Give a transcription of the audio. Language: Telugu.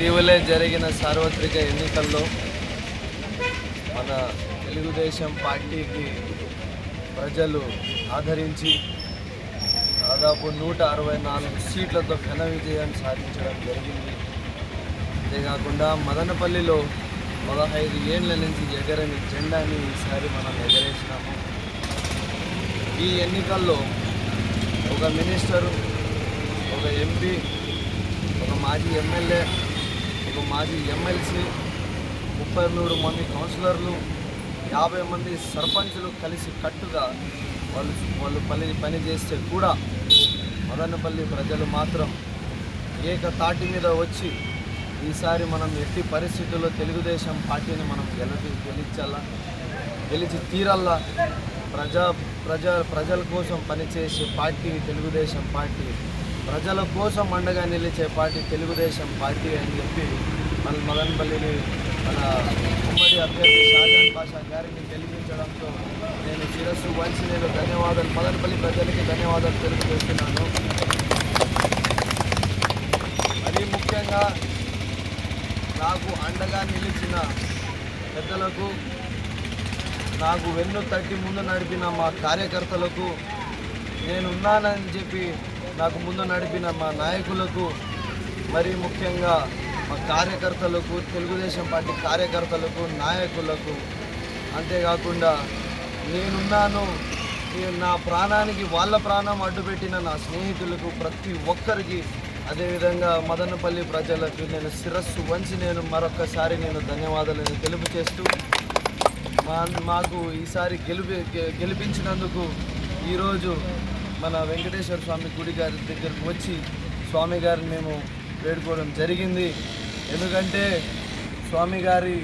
ఇటీవలే జరిగిన సార్వత్రిక ఎన్నికల్లో మన తెలుగుదేశం పార్టీకి ప్రజలు ఆదరించి దాదాపు నూట అరవై నాలుగు సీట్లతో ఘన విజయం సాధించడం జరిగింది. అంతేకాకుండా మదనపల్లిలో పదహైదు ఏళ్ళ నుంచి ఎగరని జెండాని ఈసారి మనం ఎగరేసినాము. ఈ ఎన్నికల్లో ఒక మినిస్టరు ఒక ఎంపీ ఒక మాజీ ఎమ్మెల్యే ఒక మాజీ ఎమ్మెల్సీ ముప్పై మూడు మంది కౌన్సిలర్లు యాభై మంది సర్పంచులు కలిసి కట్టుగా వాళ్ళు వాళ్ళు పని పని చేస్తే కూడా మదనపల్లి ప్రజలు మాత్రం ఏక తాటి మీద వచ్చి ఈసారి మనం ఎట్టి పరిస్థితుల్లో తెలుగుదేశం పార్టీని మనం గెలిపి గెలిచాలా? గెలిచి తీరల్లా ప్రజా ప్రజా ప్రజల కోసం పనిచేసే పార్టీ తెలుగుదేశం పార్టీ ప్రజల కోసం అండగా నిలిచే పార్టీ తెలుగుదేశం పార్టీ అని చెప్పి మన మదనపల్లిని మన ఉమ్మడి అభ్యర్థి షాజాన్ పాషా గారిని గెలిపించడంతో నేను శిరస్సు వంచి నేను ధన్యవాదాలు మదనపల్లి ప్రజలకి ధన్యవాదాలు తెలియజేస్తున్నాను మరీ ముఖ్యంగా నాకు అండగా నిలిచిన పెద్దలకు నాకు వెన్ను తట్టి ముందు నడిపిన మా కార్యకర్తలకు నేనున్నానని చెప్పి నాకు ముందు నడిపిన మా నాయకులకు మరీ ముఖ్యంగా మా కార్యకర్తలకు తెలుగుదేశం పార్టీ కార్యకర్తలకు నాయకులకు అంతేకాకుండా నేనున్నాను నేను నా ప్రాణానికి వాళ్ళ ప్రాణం అడ్డుపెట్టిన నా స్నేహితులకు ప్రతి ఒక్కరికి అదేవిధంగా మదనపల్లి ప్రజలకు నేను శిరస్సు వంచి నేను మరొక్కసారి నేను ధన్యవాదాలను తెలుపు చేస్తూ మా మాకు ఈసారి గెలిపి గె- గెలిపించినందుకు ఈరోజు మన వెంకటేశ్వర స్వామి గుడి గారి దగ్గరకు వచ్చి స్వామి గారిని మేము వేడుకోవడం జరిగింది. ఎందుకంటే స్వామి గారి